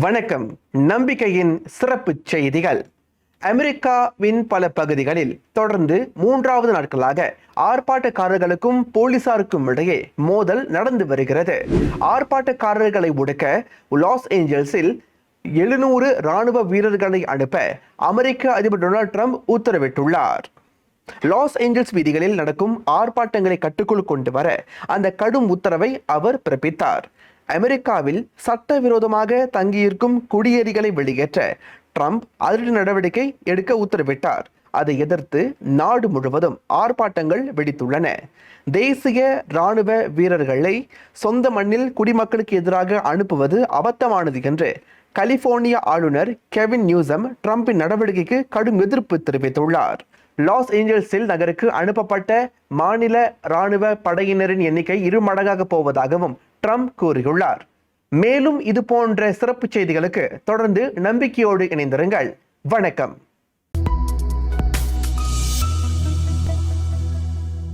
வணக்கம். நம்பிக்கையின் சிறப்பு செய்திகள். அமெரிக்காவின் பல பகுதிகளில் தொடர்ந்து மூன்றாவது நாட்களாக ஆர்ப்பாட்டக்காரர்களுக்கும் போலீசாருக்கும் இடையே மோதல் நடந்து வருகிறது. ஆர்ப்பாட்டக்காரர்களை ஒடுக்க லாஸ் ஏஞ்சல்ஸில் எழுநூறு ராணுவ வீரர்களை அனுப்ப அமெரிக்க அதிபர் டொனால்ட் ட்ரம்ப் உத்தரவிட்டுள்ளார். லாஸ் ஏஞ்சல்ஸ் வீதிகளில் நடக்கும் ஆர்ப்பாட்டங்களை கட்டுக்குள் கொண்டு வர அந்த கடும் உத்தரவை அவர் பிறப்பித்தார். அமெரிக்காவில் சட்டவிரோதமாக தங்கியிருக்கும் குடியேறிகளை வெளியேற்ற ட்ரம்ப் அதிரடி நடவடிக்கை எடுக்க உத்தரவிட்டார். அதை எதிர்த்து நாடு முழுவதும் ஆர்ப்பாட்டங்கள் வெடித்துள்ளன. தேசிய ராணுவ வீரர்களை சொந்த மண்ணில் குடிமக்களுக்கு எதிராக அனுப்புவது அபத்தமானது என்று கலிபோர்னியா ஆளுநர் கெவின் நியூசம் ட்ரம்பின் நடவடிக்கைக்கு கடும் எதிர்ப்பு தெரிவித்துள்ளார். லாஸ் ஏஞ்சல்ஸில் நகருக்கு அனுப்பப்பட்ட மாநில ராணுவ படையினரின் எண்ணிக்கை இரு மடங்காக போவதாகவும் ட்ரம்ப் கூறியுள்ளார். மேலும் இது போன்ற சிறப்பு செய்திகளுக்கு தொடர்ந்து நம்பிக்கையோடு இணைந்திருங்கள். வணக்கம்.